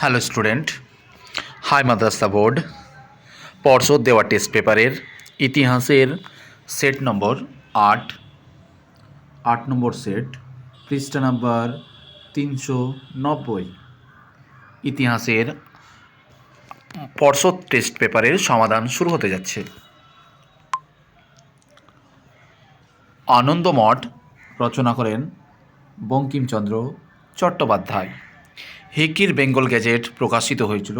Hello student high Madrasa board পর্ষদ দেওয়া test পেপারের ইতিহাসের সেট নম্বর আট। আট নম্বর সেট পৃষ্ঠা নাম্বার তিনশো নব্বই। ইতিহাসের পর্ষদ টেস্ট পেপারের সমাধান শুরু হতে যাচ্ছে। আনন্দমঠ রচনা করেন বঙ্কিমচন্দ্র চট্টোপাধ্যায়। হিকির বেঙ্গল গ্যাজেট প্রকাশিত হয়েছিল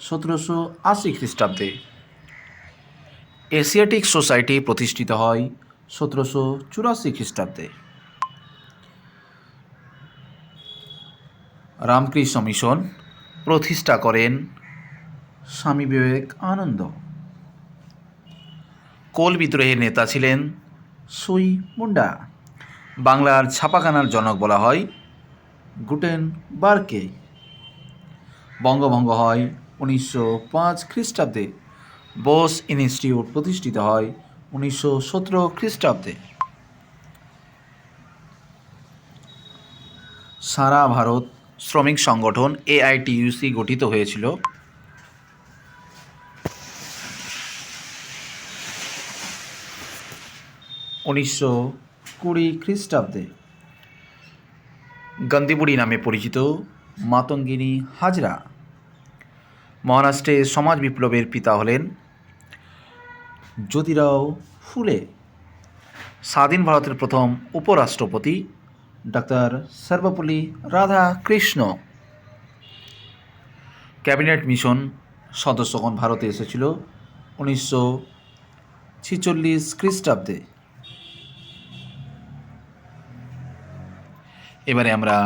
সতেরোশো আশি খ্রিস্টাব্দে। এশিয়াটিক সোসাইটি প্রতিষ্ঠিত হয় সতেরোশো চুরাশি খ্রিস্টাব্দে। রামকৃষ্ণ মিশন প্রতিষ্ঠা করেন স্বামী বিবেক আনন্দ কোল বিদ্রোহের নেতা ছিলেন সুই মুন্ডা। বাংলার ছাপাখানার জনক বলা হয় গুটেন বার্কে। বঙ্গভঙ্গ হয় উনিশশো পাঁচ খ্রিস্টাব্দে। বোস ইনস্টিটিউট প্রতিষ্ঠিত হয় উনিশশো সতেরো খ্রিস্টাব্দে। সারা ভারত শ্রমিক সংগঠন এআইটিইউসি গঠিত হয়েছিল। উনিশশো কুড়ি খ্রিস্টাব্দে। গন্দিবুড়ি নামে পরিচিত মাতঙ্গিনী হাজরা। মহারাষ্ট্রে সমাজ বিপ্লবের পিতা হলেন জ্যোতিরাও ফুলে। স্বাধীন ভারতের প্রথম উপরাষ্ট্রপতি doctor Sarvepalli Radhakrishna. Cabinet mission সদস্যগণ ভারতে এসেছিল উনিশশো ছিচল্লিশ খ্রিস্টাব্দে। এবারে আমরা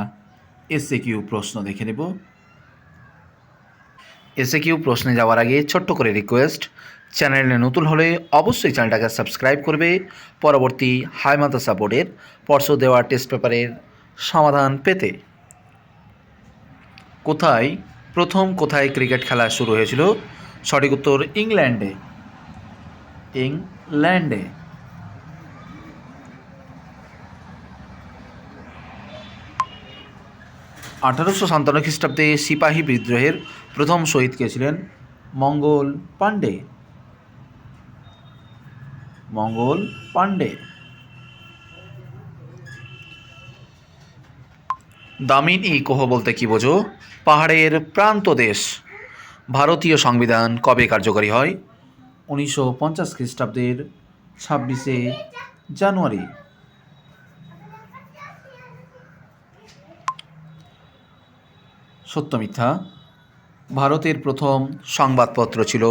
এসএ কিউ প্রশ্ন দেখে নেব। এসএ কিউ প্রশ্নে যাওয়ার আগে ছোট্ট করে রিকোয়েস্ট চ্যানেলে নতুন হলে অবশ্যই চ্যানেলটাকে সাবস্ক্রাইব করবে। পরবর্তী হাই মাদ্রাসা বোর্ডের পর্ষদ দেওয়া টেস্ট পেপারের সমাধান পেতে। কোথায়, প্রথম কোথায় ক্রিকেট খেলা শুরু হয়েছিল? সঠিক উত্তর ইংল্যান্ডে। ইংল্যান্ডে। আঠারোশো সাতান্ন খ্রিস্টাব্দে সিপাহী বিদ্রোহের প্রথম শহীদ কে ছিলেন? মঙ্গল পাণ্ডে। মঙ্গল পাণ্ডে। দামিন ই কোহ বলতে কি বোঝো? পাহাড়ের প্রান্ত দেশ। ভারতীয় সংবিধান কবে কার্যকরী হয়? উনিশশো পঞ্চাশ খ্রিস্টাব্দের ছাব্বিশে জানুয়ারি। সত্য মিথ্যা। ভারতের প্রথম সংবাদপত্র ছিল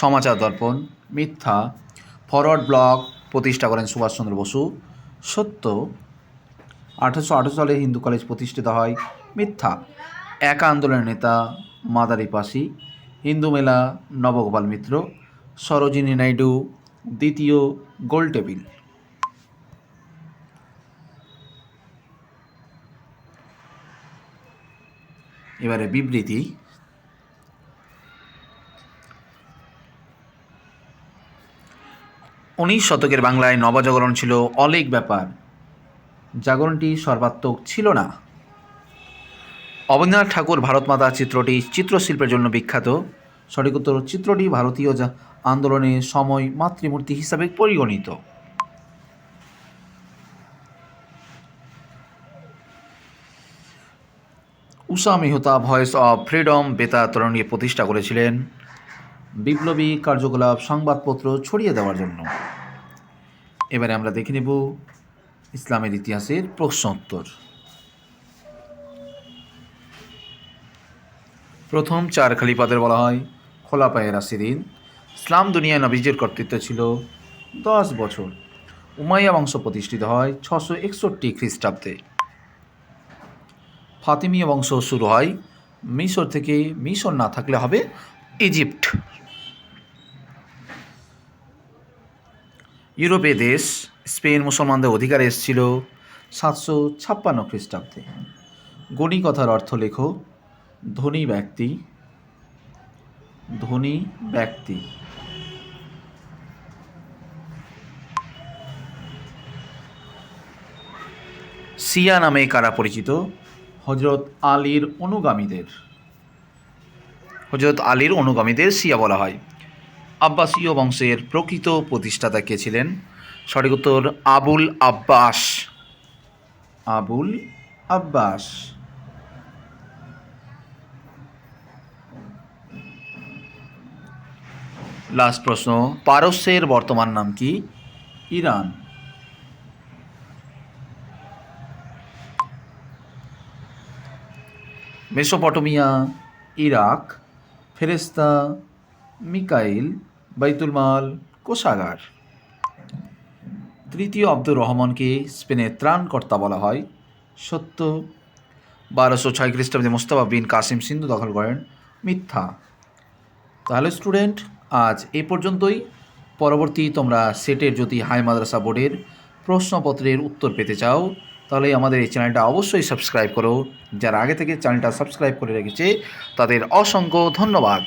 সমাচার দর্পণ, মিথ্যা। ফরওয়ার্ড ব্লক প্রতিষ্ঠা করেন সুভাষচন্দ্র বসু। সত্য, আঠারোশো আঠারো সালে হিন্দু কলেজ প্রতিষ্ঠিত হয় মিথ্যা। একা আন্দোলনের নেতা মাদারি পাশি, হিন্দু মেলা নবগোপাল মিত্র, সরোজিনী নাইডু, দ্বিতীয় গোল এবারে বিবৃতি। উনিশ শতকের বাংলায় নবজাগরণ ছিল অলেক ব্যাপার। জাগরণটি সর্বাত্মক ছিল না। অবনীন্দ্রনাথ ঠাকুর ভারত মাতা চিত্রটি চিত্রশিল্পের জন্য বিখ্যাত। সঠিক উত্তর চিত্রটি ভারতীয় আন্দোলনের সময় মাতৃমূর্তি হিসাবে পরিগণিত। Usha Mehta voice of freedom বেতার তরণী প্রতিষ্ঠা করেছিলেন। বিপ্লবী কার্যকলাপ সংবাদপত্র ছড়িয়ে দেওয়ার জন্য। এবারে আমরা দেখে নেব ইসলামের ইতিহাসের প্রশ্ন উত্তর প্রথম চার খলিফাদের বলা হয় খোলাপায়ে রাশিদিন। ইসলাম দুনিয়ায় নবীজির কর্তৃত্ব ছিল দশ বছর। উমাইয়া বংশ প্রতিষ্ঠিত হয় ছশো একষট্টি খ্রিস্টাব্দে। ফাতিমীয় বংশ শুরু হয়। মিশর থেকে মিশর না থাকলে হবে ইজিপ্ট। ইউরোপে দেশ, স্পেন মুসলমানদের অধিকার এসেছিল সাতশো ছাপ্পান্ন খ্রিস্টাব্দে। গণি কথার অর্থ লেখো, ধনী ব্যক্তি ধনী ব্যক্তি। সিয়া নামে কারা পরিচিত? হজরত আলীর অনুগামীদের। হজরত আলীর অনুগামীদের শিয়া বলা হয়। আব্বাসীয় বংশের প্রকৃত প্রতিষ্ঠাতা কে ছিলেন? সঠিক উত্তর Abul Abbas. Abul Abbas. Last প্রশ্ন পারস্যের বর্তমান নাম কি? ইরান। মেসোপটেমিয়া, ইরাক ফেরেস্তা মিকাইল, বাইতুল মাল, কোষাগার। তৃতীয় আব্দুর রহমানকে স্পেনের ত্রাণকর্তা বলা হয়। সত্য। বারোশো ছয় খ্রিস্টাব্দে মোস্তফা বিন কাসিম সিন্ধু দখল করেন। মিথ্যা। তাহলে স্টুডেন্ট, আজ এই পর্যন্তই। পরবর্তী তোমরা সেটের যদি হাই মাদ্রাসা বোর্ডের প্রশ্নপত্রের উত্তর পেতে চাও। তাহলে আমাদের এই চ্যানেলটা অবশ্যই সাবস্ক্রাইব করো। যারা আগে থেকে চ্যানেলটা সাবস্ক্রাইব করে রেখেছে, তাদের অসংখ্য ধন্যবাদ।